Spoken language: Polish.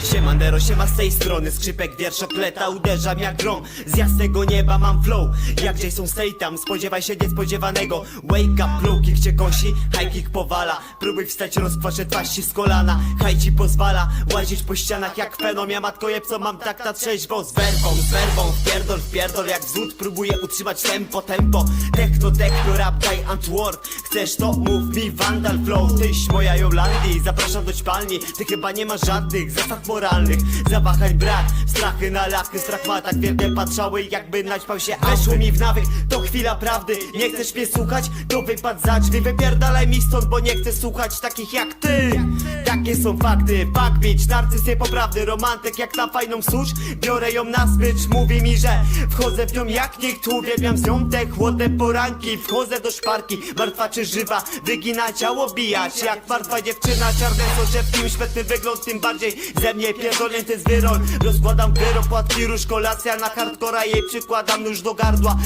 Yeah. Siemandero, siema z tej strony. Skrzypek wierszokleta, uderzam jak grom Z jasnego nieba mam flow. Jak Jason Statham, spodziewaj się niespodziewanego. Wake up, low kick cię kosi High kick powala, próbuj wstać rozkwaszę twarz z kolana. High ci pozwala łazić po ścianach jak fenom Ja matko jebco mam tak na trzeźwo? Z werwą, z werwą, wpierdol, wpierdol jak wzód Próbuję utrzymać tempo, tempo. Techno, techno, rap, daj antword Chcesz to? Mów mi Vandal Flow. Tyś moja Jolandii, zapraszam do ćpalni. Ty chyba nie masz żadnych zasad moralnych Zawahań brak, strachy na lachy Strach ma tak wielkie patrzały jakby naćpał się Weszło mi w nawyk, to chwila prawdy Nie chcesz mnie słuchać? To wypad za drzwi Wypierdalaj mi stąd, bo nie chcę słuchać takich jak ty Takie są fakty, fuck bitch. Narcyz niepoprawny, romantyk jak na fajną susz Biorę ją na smycz, mówi mi, że Wchodzę w nią jak nikt, uwielbiam z nią te chłodne poranki. Wchodzę do szparki, martwa czy żywa? Wygina ciało, bijać. Jak martwa dziewczyna Czarne soczewki, świetny wygląd. Tym bardziej ze mnie pierdolnięty zwyrol Rozkładam wyrok, płatki, róż, kolacja Na hardcora. Jej przykładam nóż do gardła